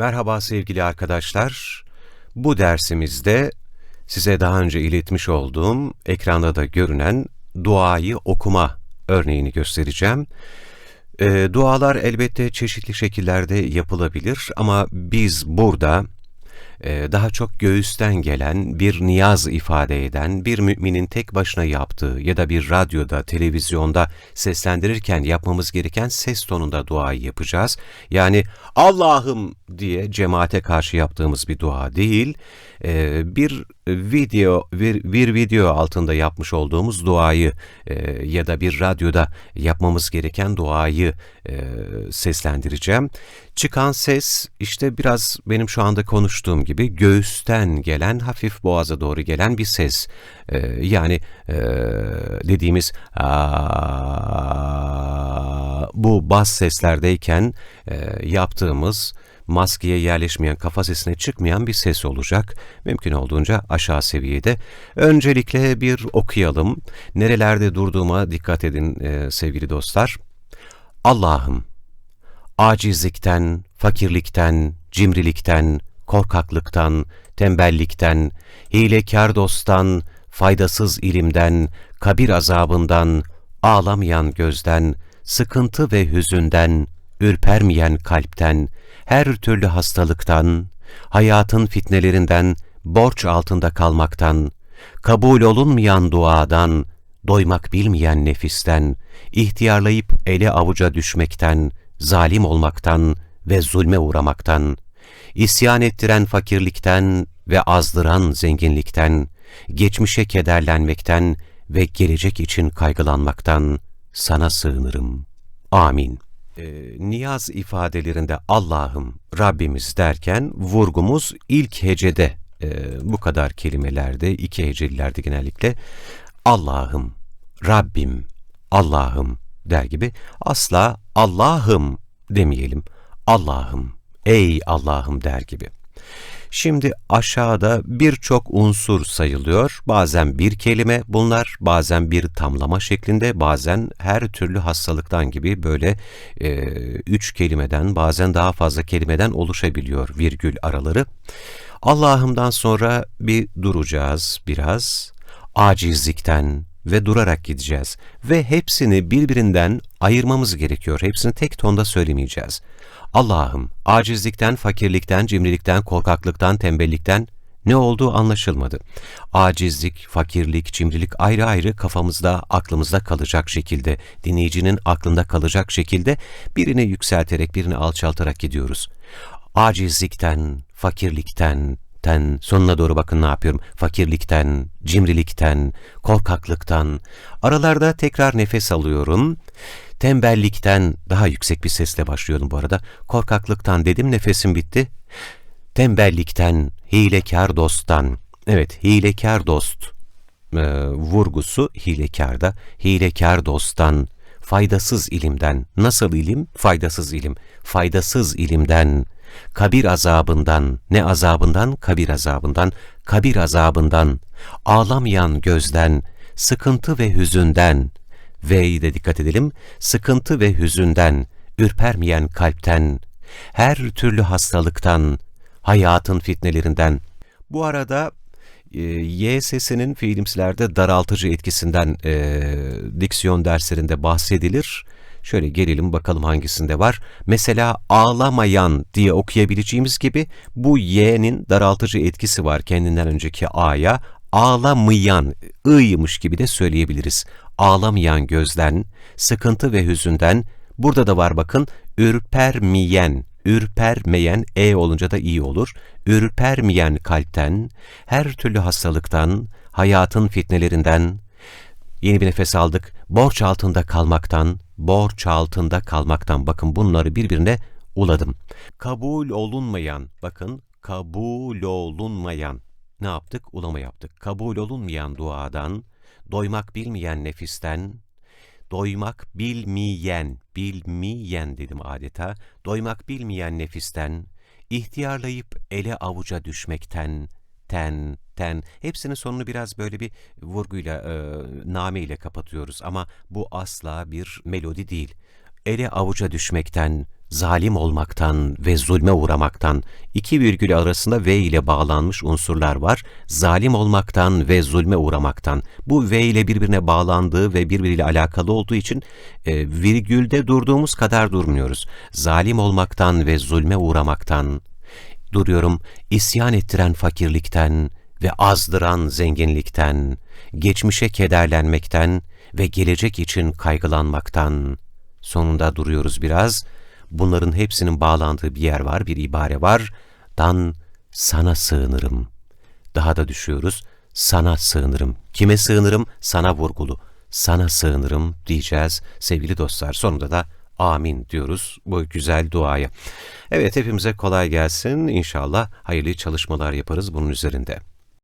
Merhaba sevgili arkadaşlar. Bu dersimizde size daha önce iletmiş olduğum ekranda da görünen duayı okuma örneğini göstereceğim. E, dualar elbette çeşitli şekillerde yapılabilir ama biz burada e, daha çok göğüsten gelen bir niyaz ifade eden bir müminin tek başına yaptığı ya da bir radyoda, televizyonda seslendirirken yapmamız gereken ses tonunda duayı yapacağız. Yani Allah'ım diye cemaate karşı yaptığımız bir dua değil, e, bir video bir, bir video altında yapmış olduğumuz duayı e, ya da bir radyoda yapmamız gereken duayı e, seslendireceğim. Çıkan ses işte biraz benim şu anda konuştuğum gibi göğüsten gelen hafif boğaza doğru gelen bir ses. Yani dediğimiz bu bas seslerdeyken yaptığımız maskeye yerleşmeyen, kafa sesine çıkmayan bir ses olacak. Mümkün olduğunca aşağı seviyede. Öncelikle bir okuyalım. Nerelerde durduğuma dikkat edin e, sevgili dostlar. Allah'ım, acizlikten, fakirlikten, cimrilikten, korkaklıktan, tembellikten, hilekar dosttan, faydasız ilimden, kabir azabından, ağlamayan gözden, sıkıntı ve hüzünden, ürpermeyen kalpten, her türlü hastalıktan, hayatın fitnelerinden, borç altında kalmaktan, kabul olunmayan duadan, doymak bilmeyen nefisten, ihtiyarlayıp ele avuca düşmekten, zalim olmaktan ve zulme uğramaktan, isyan ettiren fakirlikten ve azdıran zenginlikten, geçmişe kederlenmekten ve gelecek için kaygılanmaktan sana sığınırım. Amin e, niyaz ifadelerinde Allah'ım, Rabbimiz derken vurgumuz ilk hecede e, bu kadar kelimelerde, iki hecelilerde genellikle Allah'ım, Rabbim, Allah'ım der gibi asla Allah'ım demeyelim. Allah'ım, ey Allah'ım der gibi. Şimdi aşağıda birçok unsur sayılıyor. Bazen bir kelime bunlar, bazen bir tamlama şeklinde, bazen her türlü hastalıktan gibi böyle e, üç kelimeden, bazen daha fazla kelimeden oluşabiliyor virgül araları. Allah'ımdan sonra bir duracağız biraz. Acizlikten, ve durarak gideceğiz. Ve hepsini birbirinden ayırmamız gerekiyor. Hepsini tek tonda söylemeyeceğiz. Allah'ım, acizlikten, fakirlikten, cimrilikten, korkaklıktan, tembellikten ne olduğu anlaşılmadı. Acizlik, fakirlik, cimrilik ayrı ayrı kafamızda, aklımızda kalacak şekilde, dinleyicinin aklında kalacak şekilde birini yükselterek, birini alçaltarak gidiyoruz. Acizlikten, fakirlikten, ten, sonuna doğru bakın ne yapıyorum. Fakirlikten, cimrilikten, korkaklıktan. Aralarda tekrar nefes alıyorum. Tembellikten daha yüksek bir sesle başlıyorum bu arada. Korkaklıktan dedim nefesim bitti. Tembellikten, hilekar dosttan. Evet, hilekar dost e, vurgusu hilekarda. Hilekar dosttan, faydasız ilimden. Nasıl ilim? Faydasız ilim. Faydasız ilimden, kabir azabından, ne azabından? Kabir azabından, kabir azabından, ağlamayan gözden, sıkıntı ve hüzünden, V'yi de dikkat edelim, sıkıntı ve hüzünden, ürpermeyen kalpten, her türlü hastalıktan, hayatın fitnelerinden. Bu arada e, Y sesinin fiilimsilerde daraltıcı etkisinden e, diksiyon derslerinde bahsedilir. Şöyle gelelim bakalım hangisinde var. Mesela ağlamayan diye okuyabileceğimiz gibi bu y'nin daraltıcı etkisi var kendinden önceki a'ya. Ağlamayan, ıymış gibi de söyleyebiliriz. Ağlamayan gözden, sıkıntı ve hüzünden, burada da var bakın, ürpermeyen, ürpermeyen, e olunca da iyi olur. Ürpermeyen kalpten, her türlü hastalıktan, hayatın fitnelerinden, Yeni bir nefes aldık. Borç altında kalmaktan, borç altında kalmaktan bakın bunları birbirine uladım. Kabul olunmayan, bakın kabul olunmayan ne yaptık? Ulama yaptık. Kabul olunmayan duadan, doymak bilmeyen nefisten, doymak bilmeyen, bilmeyen dedim adeta, doymak bilmeyen nefisten, ihtiyarlayıp ele avuca düşmekten, ten, ten, hepsinin sonunu biraz böyle bir vurguyla, e, name ile kapatıyoruz ama bu asla bir melodi değil. Ele avuca düşmekten, zalim olmaktan ve zulme uğramaktan, iki virgül arasında V ile bağlanmış unsurlar var. Zalim olmaktan ve zulme uğramaktan. Bu V ile birbirine bağlandığı ve birbiriyle alakalı olduğu için e, virgülde durduğumuz kadar durmuyoruz. Zalim olmaktan ve zulme uğramaktan duruyorum, isyan ettiren fakirlikten ve azdıran zenginlikten, geçmişe kederlenmekten ve gelecek için kaygılanmaktan. Sonunda duruyoruz biraz. Bunların hepsinin bağlandığı bir yer var, bir ibare var. Dan sana sığınırım. Daha da düşüyoruz. Sana sığınırım. Kime sığınırım? Sana vurgulu. Sana sığınırım diyeceğiz sevgili dostlar. Sonunda da amin diyoruz bu güzel duaya. Evet hepimize kolay gelsin. İnşallah hayırlı çalışmalar yaparız bunun üzerinde.